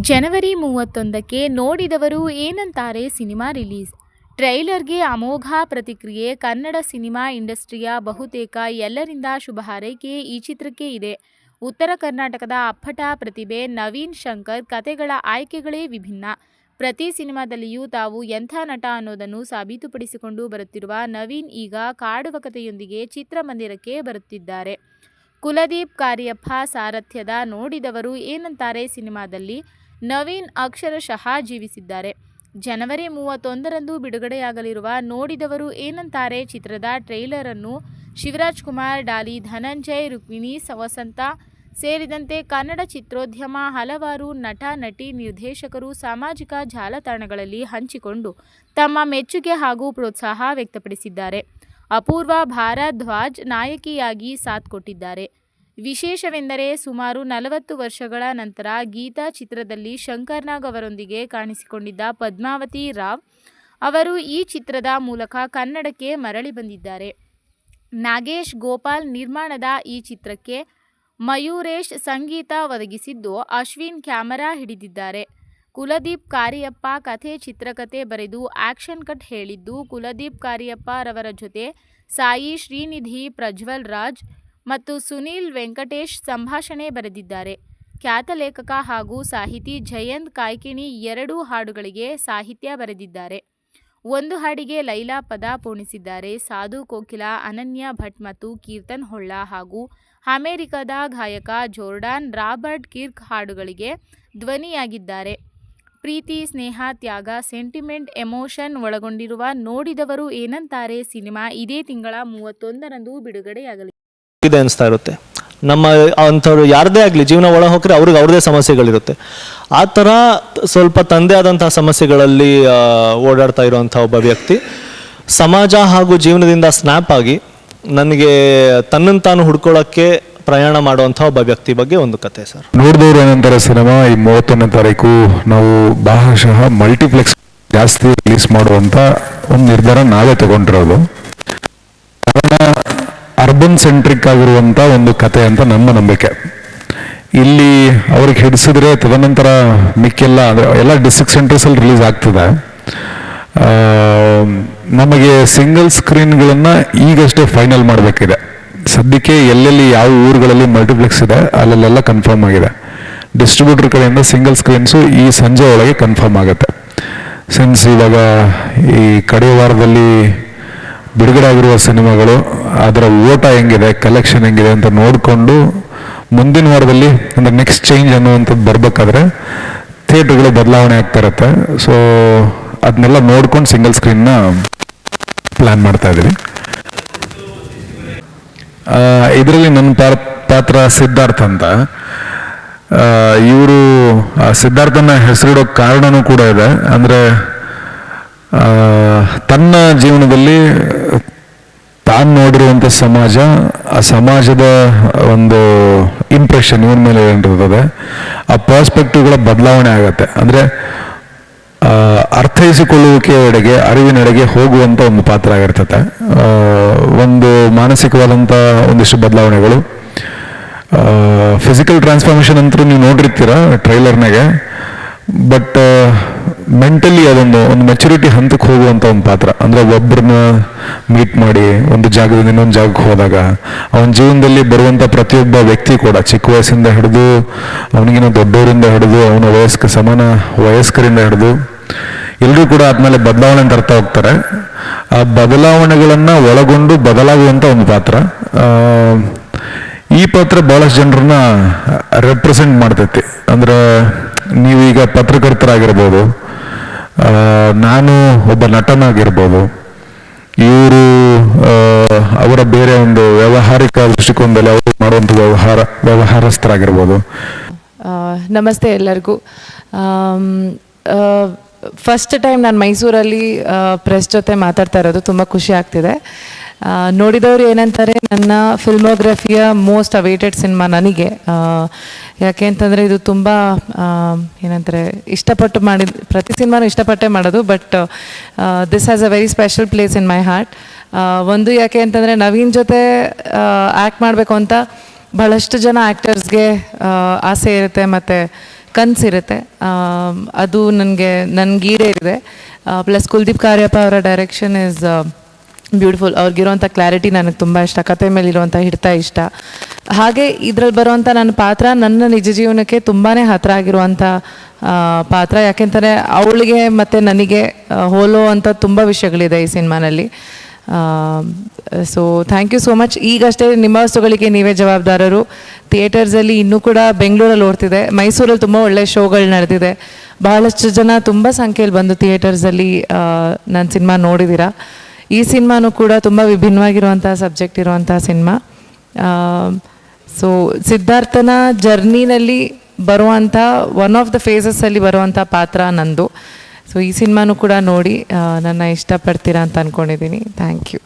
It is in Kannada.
ಜನವರಿ ಮೂವತ್ತೊಂದಕ್ಕೆ ನೋಡಿದವರು ಏನಂತಾರೆ ಸಿನಿಮಾ ರಿಲೀಸ್? ಟ್ರೈಲರ್ಗೆ ಅಮೋಘ ಪ್ರತಿಕ್ರಿಯೆ, ಕನ್ನಡ ಸಿನಿಮಾ ಇಂಡಸ್ಟ್ರಿಯ ಬಹುತೇಕ ಎಲ್ಲರಿಂದ ಶುಭ ಹಾರೈಕೆ ಈ ಚಿತ್ರಕ್ಕೆ ಇದೆ. ಉತ್ತರ ಕರ್ನಾಟಕದ ಅಪ್ಪಟ ಪ್ರತಿಭೆ ನವೀನ್ ಶಂಕರ್ ಕತೆಗಳ ಆಯ್ಕೆಗಳೇ ವಿಭಿನ್ನ. ಪ್ರತಿ ಸಿನಿಮಾದಲ್ಲಿಯೂ ತಾವು ಎಂಥ ನಟ ಅನ್ನೋದನ್ನು ಸಾಬೀತುಪಡಿಸಿಕೊಂಡು ಬರುತ್ತಿರುವ ನವೀನ್ ಈಗ ಕಾಡುವ ಕಥೆಯೊಂದಿಗೆ ಚಿತ್ರಮಂದಿರಕ್ಕೆ ಬರುತ್ತಿದ್ದಾರೆ. ಕುಲದೀಪ್ ಕಾರ್ಯಪ್ಪ ಸಾರಥ್ಯದ ನೋಡಿದವರು ಏನಂತಾರೆ ಸಿನಿಮಾದಲ್ಲಿ? ನವೀನ್ ಅಕ್ಷರಶಃ ಜೀವಿಸಿದ್ದಾರೆ. ಜನವರಿ ಮೂವತ್ತೊಂದರಂದು ಬಿಡುಗಡೆಯಾಗಲಿರುವ ನೋಡಿದವರು ಏನಂತಾರೆ ಚಿತ್ರದ ಟ್ರೈಲರ್ ಅನ್ನು ಶಿವರಾಜ್ ಕುಮಾರ್, ಡಾಲಿ ಧನಂಜಯ್, ರುಕ್ಮಿಣಿ, ಸವಸಂತ ವಸಂತ ಸೇರಿದಂತೆ ಕನ್ನಡ ಚಿತ್ರೋದ್ಯಮ ಹಲವಾರು ನಟ, ನಟಿ, ನಿರ್ದೇಶಕರು ಸಾಮಾಜಿಕ ಜಾಲತಾಣಗಳಲ್ಲಿ ಹಂಚಿಕೊಂಡು ತಮ್ಮ ಮೆಚ್ಚುಗೆ ಹಾಗೂ ಪ್ರೋತ್ಸಾಹ ವ್ಯಕ್ತಪಡಿಸಿದ್ದಾರೆ. ಅಪೂರ್ವ ಭಾರದ್ವಾಜ್ ನಾಯಕಿಯಾಗಿ ಸಾಥ್ ಕೊಟ್ಟಿದ್ದಾರೆ. ವಿಶೇಷವೆಂದರೆ ಸುಮಾರು ನಲವತ್ತು ವರ್ಷಗಳ ನಂತರ ಗೀತಾ ಚಿತ್ರದಲ್ಲಿ ಶಂಕರ್ ನಾಗ್ ಅವರೊಂದಿಗೆ ಕಾಣಿಸಿಕೊಂಡಿದ್ದ ಪದ್ಮಾವತಿ ರಾವ್ ಅವರು ಈ ಚಿತ್ರದ ಮೂಲಕ ಕನ್ನಡಕ್ಕೆ ಮರಳಿ ಬಂದಿದ್ದಾರೆ. ನಾಗೇಶ್ ಗೋಪಾಲ್ ನಿರ್ಮಾಣದ ಈ ಚಿತ್ರಕ್ಕೆ ಮಯೂರೇಶ್ ಸಂಗೀತ ಒದಗಿಸಿದ್ದು ಅಶ್ವಿನ್ ಕ್ಯಾಮರಾ ಹಿಡಿದಿದ್ದಾರೆ. ಕುಲದೀಪ್ ಕಾರಿಯಪ್ಪ ಕಥೆ ಚಿತ್ರಕಥೆ ಬರೆದು ಆಕ್ಷನ್ ಕಟ್ ಹೇಳಿದ್ದು ಕುಲದೀಪ್ ಕಾರಿಯಪ್ಪ ರವರ ಜೊತೆ ಸಾಯಿ ಶ್ರೀನಿಧಿ ಪ್ರಜ್ವಲ್ ರಾಜ್ ಮತ್ತು ಸುನೀಲ್ ವೆಂಕಟೇಶ್ ಸಂಭಾಷಣೆ ಬರೆದಿದ್ದಾರೆ. ಖ್ಯಾತ ಲೇಖಕ ಹಾಗೂ ಸಾಹಿತಿ ಜಯಂತ್ ಕಾಯ್ಕಿಣಿ ಎರಡೂ ಹಾಡುಗಳಿಗೆ ಸಾಹಿತ್ಯ ಬರೆದಿದ್ದಾರೆ. ಒಂದು ಹಾಡಿಗೆ ಲೈಲಾ ಪದ ಪೂರ್ಣಿಸಿದ್ದಾರೆ ಸಾಧು ಕೋಕಿಲ, ಅನನ್ಯ ಭಟ್ ಮತ್ತು ಕೀರ್ತನ್ ಹೊಳ್ಳ ಹಾಗೂ ಅಮೆರಿಕದ ಗಾಯಕ ಜೋರ್ಡಾನ್ ರಾಬರ್ಟ್ ಕಿರ್ಕ್ ಹಾಡುಗಳಿಗೆ ಧ್ವನಿಯಾಗಿದ್ದಾರೆ. ಪ್ರೀತಿ, ಸ್ನೇಹ, ತ್ಯಾಗ, ಸೆಂಟಿಮೆಂಟ್, ಎಮೋಷನ್ ಒಳಗೊಂಡಿರುವ ನೋಡಿದವರು ಏನಂತಾರೆ ಸಿನಿಮಾ ಇದೇ ತಿಂಗಳ ಮೂವತ್ತೊಂದರಂದು ಬಿಡುಗಡೆಯಾಗಲಿದೆ ಇದೆ ಅನಿಸ್ತಾ ಇರುತ್ತೆ. ನಮ್ಮ ಅಂಥವ್ರು ಯಾರದೇ ಆಗಲಿ ಜೀವನ ಒಳ ಹೋಗ್ರೆ ಅವ್ರಿಗೆ ಅವ್ರದೇ ಸಮಸ್ಯೆಗಳಿರುತ್ತೆ. ಆ ಥರ ಸ್ವಲ್ಪ ತಂದೆ ಆದಂತಹ ಸಮಸ್ಯೆಗಳಲ್ಲಿ ಓಡಾಡ್ತಾ ಇರುವಂಥ ಒಬ್ಬ ವ್ಯಕ್ತಿ ಸಮಾಜ ಹಾಗೂ ಜೀವನದಿಂದ ಸ್ನ್ಯಾಪ್ ಆಗಿ ನನಗೆ ತನ್ನನ್ನು ತಾನು ಹುಡ್ಕೊಳ್ಳೋಕ್ಕೆ ಪ್ರಯಾಣ ಮಾಡುವಂಥ ಒಬ್ಬ ವ್ಯಕ್ತಿ ಬಗ್ಗೆ ಒಂದು ಕತೆ, ಸರ್. ನೋಡಿದವ್ರು ಏನಂತಾರೆ ಸಿನಿಮಾ, ಈ ಮೂವತ್ತೊಂದನೇ ತಾರೀಕು ನಾವು ಭಾಗಶಃ ಮಲ್ಟಿಪ್ಲೆಕ್ಸ್ ಜಾಸ್ತಿ ರಿಲೀಸ್ ಮಾಡುವಂಥ ಒಂದು ನಿರ್ಧಾರ ನಾವೇ ತಗೊಂಡಿರೋದು. ಅರ್ಬನ್ ಸೆಂಟ್ರಿಕ್ ಆಗಿರುವಂತ ಒಂದು ಕತೆ ಅಂತ ನಮ್ಮ ನಂಬಿಕೆ. ಇಲ್ಲಿ ಅವ್ರಿಗೆ ಹಿಡಿಸಿದ್ರೆ ತದನಂತರ ಮಿಕ್ಕೆಲ್ಲ ಅಂದ್ರೆ ಎಲ್ಲ ಡಿಸ್ಟ್ರಿಕ್ಟ್ ಸೆಂಟರ್ಸ್ ಅಲ್ಲಿ ರಿಲೀಸ್ ಆಗ್ತದೆ. ನಮಗೆ ಸಿಂಗಲ್ ಸ್ಕ್ರೀನ್ಗಳನ್ನು ಈಗಷ್ಟೇ ಫೈನಲ್ ಮಾಡಬೇಕಿದೆ. ಸದ್ಯಕ್ಕೆ ಎಲ್ಲೆಲ್ಲಿ ಯಾವ ಊರುಗಳಲ್ಲಿ ಮಲ್ಟಿಪ್ಲೆಕ್ಸ್ ಇದೆ, ಅಲ್ಲೆಲ್ಲ ಕನ್ಫರ್ಮ್ ಆಗಿದೆ. ಡಿಸ್ಟ್ರಿಬ್ಯೂಟರ್ ಕಡೆಯಿಂದ ಸಿಂಗಲ್ ಸ್ಕ್ರೀನ್ಸು ಈ ಸಂಜೆ ಒಳಗೆ ಕನ್ಫರ್ಮ್ ಆಗುತ್ತೆ. ಸಿನ್ಸ್ ಇವಾಗ ಈ ಕಡೆಯ ವಾರದಲ್ಲಿ ಬಿಡುಗಡೆ ಆಗಿರುವ ಸಿನಿಮಾಗಳು, ಅದರ ಓಟ ಹೆಂಗಿದೆ ಕಲೆಕ್ಷನ್ ಹೆಂಗಿದೆ ಅಂತ ನೋಡಿಕೊಂಡು ಮುಂದಿನ ವಾರದಲ್ಲಿ ಅಂದರೆ ನೆಕ್ಸ್ಟ್ ಚೇಂಜ್ ಅನ್ನುವಂಥದ್ದು ಬರಬೇಕಾದ್ರೆ ಥಿಯೇಟ್ರ್ಗಳು ಬದಲಾವಣೆ ಆಗ್ತಾ ಇರುತ್ತೆ. ಸೊ ಅದನ್ನೆಲ್ಲ ನೋಡ್ಕೊಂಡು ಸಿಂಗಲ್ ಸ್ಕ್ರೀನ್ನ ಪ್ಲ್ಯಾನ್ ಮಾಡ್ತಾ ಇದ್ದೀವಿ. ಇದರಲ್ಲಿ ನನ್ನ ಪಾತ್ರ ಪಾತ್ರ ಸಿದ್ಧಾರ್ಥ ಅಂತ. ಇವರು ಸಿದ್ಧಾರ್ಥನ ಹೆಸರಿಡೋ ಕಾರಣನೂ ಕೂಡ ಇದೆ. ಅಂದರೆ ತನ್ನ ಜೀವನದಲ್ಲಿ ತಾನು ನೋಡಿರುವಂಥ ಸಮಾಜ, ಆ ಸಮಾಜದ ಒಂದು ಇಂಪ್ರೆಷನ್ ಇವನ ಮೇಲೆ ಏನಿರ್ತದೆ ಆ ಪರ್ಸ್ಪೆಕ್ಟಿವ್ಗಳ ಬದಲಾವಣೆ ಆಗತ್ತೆ. ಅಂದರೆ ಅರ್ಥೈಸಿಕೊಳ್ಳುವಿಕೆಯೆಡೆಗೆ ಅರಿವಿನೆಡೆಗೆ ಹೋಗುವಂತ ಒಂದು ಪಾತ್ರ ಆಗಿರ್ತದೆ ಒಂದು ಮಾನಸಿಕವಾದಂಥ ಒಂದಿಷ್ಟು ಬದಲಾವಣೆಗಳು. ಫಿಸಿಕಲ್ ಟ್ರಾನ್ಸ್ಫಾರ್ಮೇಷನ್ ಅಂತೂ ನೀವು ನೋಡಿರ್ತೀರ ಟ್ರೈಲರ್ನಾಗೆ ಬಟ್ ಮೆಂಟಲಿ ಅದೊಂದು ಒಂದು ಮೆಚುರಿಟಿ ಹಂತಕ್ಕೆ ಹೋಗುವಂಥ ಒಂದು ಪಾತ್ರ. ಅಂದರೆ ಒಬ್ಬರನ್ನ ಮೀಟ್ ಮಾಡಿ, ಒಂದು ಜಾಗದಿಂದ ಇನ್ನೊಂದು ಜಾಗಕ್ಕೆ ಹೋದಾಗ, ಅವನ ಜೀವನದಲ್ಲಿ ಬರುವಂಥ ಪ್ರತಿಯೊಬ್ಬ ವ್ಯಕ್ತಿ ಕೂಡ ಚಿಕ್ಕ ವಯಸ್ಸಿಂದ ಹಿಡಿದು ಅವನಿಗಿನ ದೊಡ್ಡವರಿಂದ ಹಿಡಿದು, ಅವನ ವಯಸ್ಕ ಸಮಾನ ವಯಸ್ಕರಿಂದ ಹಿಡಿದು ಎಲ್ಲರೂ ಕೂಡ ಆದ್ಮೇಲೆ ಬದಲಾವಣೆ ತರ್ತಾ ಹೋಗ್ತಾರೆ ಆ ಬದಲಾವಣೆಗಳನ್ನು ಒಳಗೊಂಡು ಬದಲಾಗುವಂಥ ಒಂದು ಪಾತ್ರ. ಈ ಪಾತ್ರ ಭಾಳಷ್ಟು ಜನರನ್ನ ರೆಪ್ರೆಸೆಂಟ್ ಮಾಡ್ತೈತಿ. ಅಂದ್ರೆ ನೀವೀಗ ಪತ್ರಕರ್ತರಾಗಿರ್ಬೋದು ಆ, ನಾನು ಒಬ್ಬ ನಟನಾಗಿರ್ಬೋದು ಇವರು ಅವರ ಬೇರೆ ಒಂದು ವ್ಯಾವಹಾರಿಕ ದೃಷ್ಟಿಕೋನದಲ್ಲಿ ಅವರು ಮಾಡುವಂಥ ವ್ಯವಹಾರ ವ್ಯವಹಾರಸ್ಥರಾಗಿರ್ಬೋದು. ನಮಸ್ತೆ ಎಲ್ಲರಿಗೂ. ಫಸ್ಟ್ ಟೈಮ್ ನಾನು ಮೈಸೂರಲ್ಲಿ ಪ್ರೆಸ್ ಜೊತೆ ಮಾತಾಡ್ತಾ ಇರೋದು ತುಂಬ ಖುಷಿ ಆಗ್ತಿದೆ. ನೋಡಿದವರು ಏನಂತಾರೆ, ನನ್ನ ಫಿಲ್ಮೋಗ್ರಫಿಯ ಮೋಸ್ಟ್ ಅವೇಟೆಡ್ ಸಿನಿಮಾ ನನಗೆ. ಯಾಕೆ ಅಂತಂದರೆ ಇದು ತುಂಬ ಏನಂತಾರೆ, ಇಷ್ಟಪಟ್ಟು ಮಾಡಿದ, ಪ್ರತಿ ಸಿನಿಮಾನು ಇಷ್ಟಪಟ್ಟೆ ಮಾಡೋದು but this has a very special place in my heart ಒಂದು ಯಾಕೆ ಅಂತಂದರೆ, ನವೀನ್ ಜೊತೆ ಆ್ಯಕ್ಟ್ ಮಾಡಬೇಕು ಅಂತ ಬಹಳಷ್ಟು ಜನ ಆ್ಯಕ್ಟರ್ಸ್ಗೆ ಆಸೆ ಇರುತ್ತೆ ಮತ್ತು ಕನಸಿರುತ್ತೆ ಅದು ನನಗೆ ನನಗೆ ಇದೆ. ಪ್ಲಸ್ ಕುಲ್ದೀಪ್ ಕಾರ್ಯಪ್ಪ ಅವರ ಡೈರೆಕ್ಷನ್ ಇಸ್ ಬ್ಯೂಟಿಫುಲ್ ಅವ್ರಿಗಿರುವಂಥ ಕ್ಲಾರಿಟಿ ನನಗೆ ತುಂಬ ಇಷ್ಟ. ಕತೆ ಮೇಲಿರುವಂಥ ಹಿಡಿತ ಇಷ್ಟ. ಹಾಗೆ ಇದ್ರಲ್ಲಿ ಬರುವಂಥ ನನ್ನ ಪಾತ್ರ ನನ್ನ ನಿಜ ಜೀವನಕ್ಕೆ ತುಂಬಾ ಹತ್ರ ಆಗಿರುವಂಥ ಪಾತ್ರ. ಯಾಕೆಂತಂದರೆ ಅವಳಿಗೆ ಮತ್ತು ನನಗೆ ಹೋಲೋ ಅಂಥ ತುಂಬ ವಿಷಯಗಳಿದೆ ಈ ಸಿನಿಮಾನಲ್ಲಿ. So thank you so much ಈಗಷ್ಟೇ ನಿಮ್ಮ ವಸ್ತುಗಳಿಗೆ ನೀವೇ ಜವಾಬ್ದಾರರು. ಥಿಯೇಟರ್ಸಲ್ಲಿ ಇನ್ನೂ ಕೂಡ ಬೆಂಗಳೂರಲ್ಲಿ ಓಡ್ತಿದೆ. ಮೈಸೂರಲ್ಲಿ ತುಂಬ ಒಳ್ಳೆಯ ಶೋಗಳು ನಡೆದಿದೆ. ಬಹಳಷ್ಟು ಜನ ತುಂಬ ಸಂಖ್ಯೆಯಲ್ಲಿ ಬಂದು ಥಿಯೇಟರ್ಸಲ್ಲಿ ನನ್ನ ಸಿನಿಮಾ ನೋಡಿದ್ದೀರಾ ಈ ಸಿನಿಮಾನೂ ಕೂಡ ತುಂಬ ವಿಭಿನ್ನವಾಗಿರುವಂಥ ಸಬ್ಜೆಕ್ಟ್ ಇರುವಂಥ ಸಿನಿಮಾ. ಸೊ ಸಿದ್ಧಾರ್ಥನ ಜರ್ನಿನಲ್ಲಿ ಬರುವಂಥ ಒನ್ ಆಫ್ ದ ಫೇಸಸ್ಸಲ್ಲಿ ಬರುವಂಥ ಪಾತ್ರ ನಂದು. ಸೊ ಈ ಸಿನಿಮಾನೂ ಕೂಡ ನೋಡಿ ನನ್ನ ಇಷ್ಟಪಡ್ತೀರಾ ಅಂತ ಅಂದ್ಕೊಂಡಿದ್ದೀನಿ ಥ್ಯಾಂಕ್ ಯು